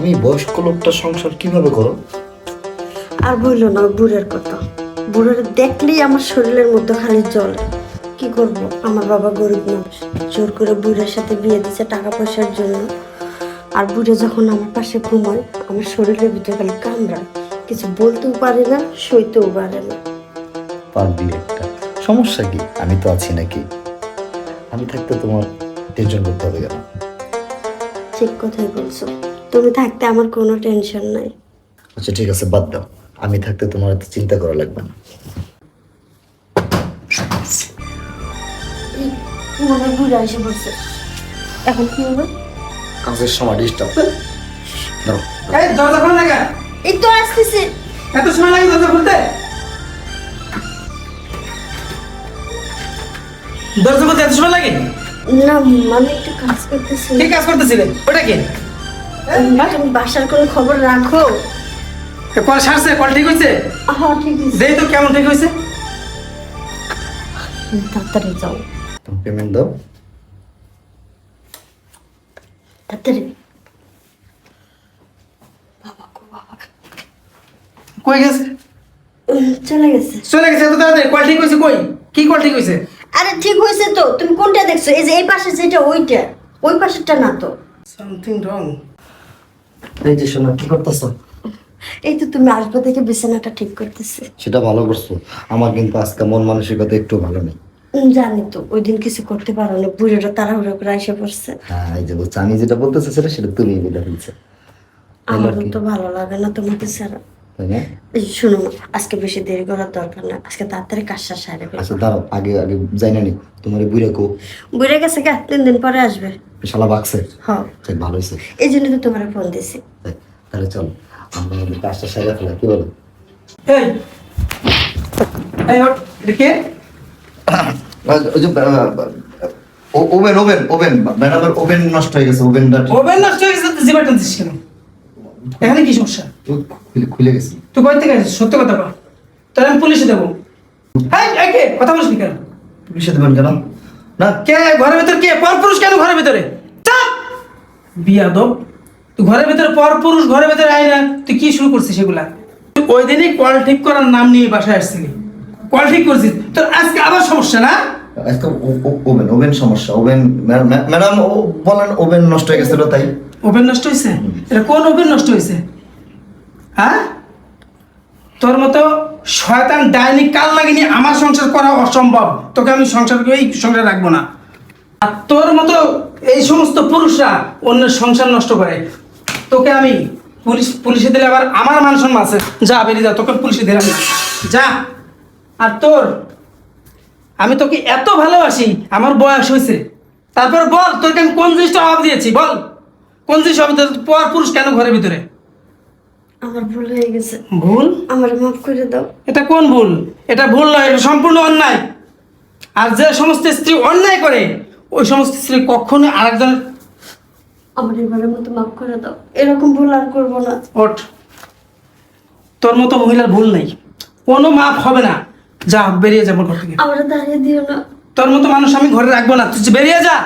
তুমি বয়স্ক লোকটার সংসার কীভাবে করো? আর বলল না বুড়ের কথা। বুড়ের দেখলেই আমার শরীরের মধ্যে খালি জল। কি করব? আমার বাবা গরিব মানুষ। জোর করে বুড়ের সাথে বিয়ে দিচ্ছে টাকা পয়সার জন্য। আর বুড়ে যখন আমার পাশে ঘুমায় আমার শরীরের ভিতরে খালি কামড়ায় কিছু বলতেও পারে না সইতেও পারে না। পারবি একটা। সমস্যা কি? আমি তো আছি নাকি? আমি থাকতে তোমার টেনশন করতে হবে কেন? ঠিক কথাই বলছো। তুমি থাকতে আমার কোনো টেনশন নাই। আচ্ছা ঠিক আছে বাদ দাও। আমি থাকতে তোমার এত চিন্তা করা লাগবে না। মনে এসে পড়ছে। এখন কি হবে কাজের সময় ডিস্টার্ব দাও এই দরজা খোল না কেন? এই তো আসতেছে। এত সময় লাগে দরজা খুলতে? দরজা খুলতে এত সময় লাগে? না আমি একটু কাজ করতেছি। কি কাজ করতেছিলে? ওটা কি? তুমি বাসার কোনো খবর রাখো। কল সারছে কল ঠিক হয়েছে? হ্যাঁ ঠিক আছে দেই তো কেমন ঠিক হয়েছে? তাড়াতাড়ি যাও। তুমি পেমেন্ট দাও। তাড়াতাড়ি। কই গেছে? চলে গেছে। চলে গেছে এত তাড়াতাড়ি কল ঠিক হয়েছে কই? কি কল ঠিক হয়েছে? আরে ঠিক হয়েছে তো তুমি কোনটা দেখছ? এই যে এই পাশে যেটা ওইটা। ওই পাশেরটা না তো। সামথিং রং এই যে শোনো কি করতেছো? এই তো তুমি আসবে দেখে বিছানাটা ঠিক করতেছে। সেটা ভালো করছ। আমার কিন্তু আজকে মন মানসিকতা একটু ভালো নেই। জানি তো ওই দিন কিছু করতে পারো না বুড়োটা তাড়াহুড়ো করে এসে পড়ছে। হ্যাঁ এই যে বলছো আমি যেটা বলতে চাইছিলাম সেটা তুমি বলে ফেলছে। আমারও তো ভালো লাগে না তোমাকে ছাড়া। শোনো আজকে বেশি দেরি করার দরকার না আজকে তাড়াতাড়ি সারে ফেলো। আচ্ছা দাঁড়াও আগে আগে যাই না তোমার বুড়ে কো? বুড়ে গেছে গা তিন দিন পরে আসবে। শালা বাগছে হ্যাঁ। ভালো হয়েছে। এই জন্য তো তোমার ফোন দিছি তাহলে চল আমরা আমাদের কাজটা সাজা ফেলা কি বলো? এই কে? ওভেন ওভেন ওভেন ম্যাডামের ওভেন নষ্ট হয়ে গেছে ওভেনটা ওভেন নষ্ট হয়ে গেছে তুই জিবার টানছিস কেন? এখানে কি সমস্যা? খুলে- খুলে গেছে। তুই কই থেকে আসিস সত্য কথা বল। তাহলে আমি পুলিশে দেবো। হ্যাঁ কথা বলিস কেন? পুলিশে দেবেন কেন? না কে? ঘরের ভিতর কে? পর পুরুষ কেন ঘরের ভিতরে? চাপ! বিয়া তুই ঘরের ভিতরে পর পুরুষ ঘরের ভিতরে আয় না। তুই কি শুরু করছিস সেগুলা ওই দিনই কল ঠিক করার নাম নিয়ে বাসায় আসছিলি। কল ঠিক করছিস? তোর আজকে আবার সমস্যা না? আজকে ওভেন ওভেন সমস্যা। ওভেন ম্যা- ম্যা- ম্যাডাম ও বলেন ওভেন নষ্ট হয়ে গেছিল তাই। ওভেন নষ্ট হয়েছে এটা কোন ওভেন নষ্ট হয়েছে হ্যাঁ? তোর মতো শয়তান ডাইনি কাল লাগিনি আমার সংসার করা অসম্ভব। তোকে আমি সংসার এই সংসার রাখব না। আর তোর মতো এই সমস্ত পুরুষরা অন্যের সংসার নষ্ট করে। তোকে আমি পুলিশ, পুলিশে দিলে আবার আমার মান সম্মান আছে। যা, বেরিয়ে যা, তোকে পুলিশে দিলাম না। যা। আর তোর, আমি তোকে এত ভালোবাসি, আমার বয়স হয়েছে। তারপর বল তোকে আমি কোন জিনিসটা অভাব দিয়েছি? বল। কোন জিনিস অভাব? পর পুরুষ কেন ঘরের ভিতরে? আমার ভুল হয়ে গেছে। ভুল? আমার মাফ করে দাও। এটা কোন ভুল? এটা ভুল নয় এটা সম্পূর্ণ অন্যায়। আর যে সমস্ত স্ত্রী অন্যায় করে ওই সমস্ত স্ত্রী কখনো আরেকজনের আমার এবারের মতো মাফ করে দাও। এরকম ভুল আর করব না। ওঠ। তোর মতো মহিলার ভুল নেই। কোনো মাপ হবে না। যা বেরিয়ে যাব ঘর থেকে আমার দাঁড়িয়ে দিও না। তোর মতো মানুষ আমি ঘরে রাখব না। তুই বেরিয়ে যা।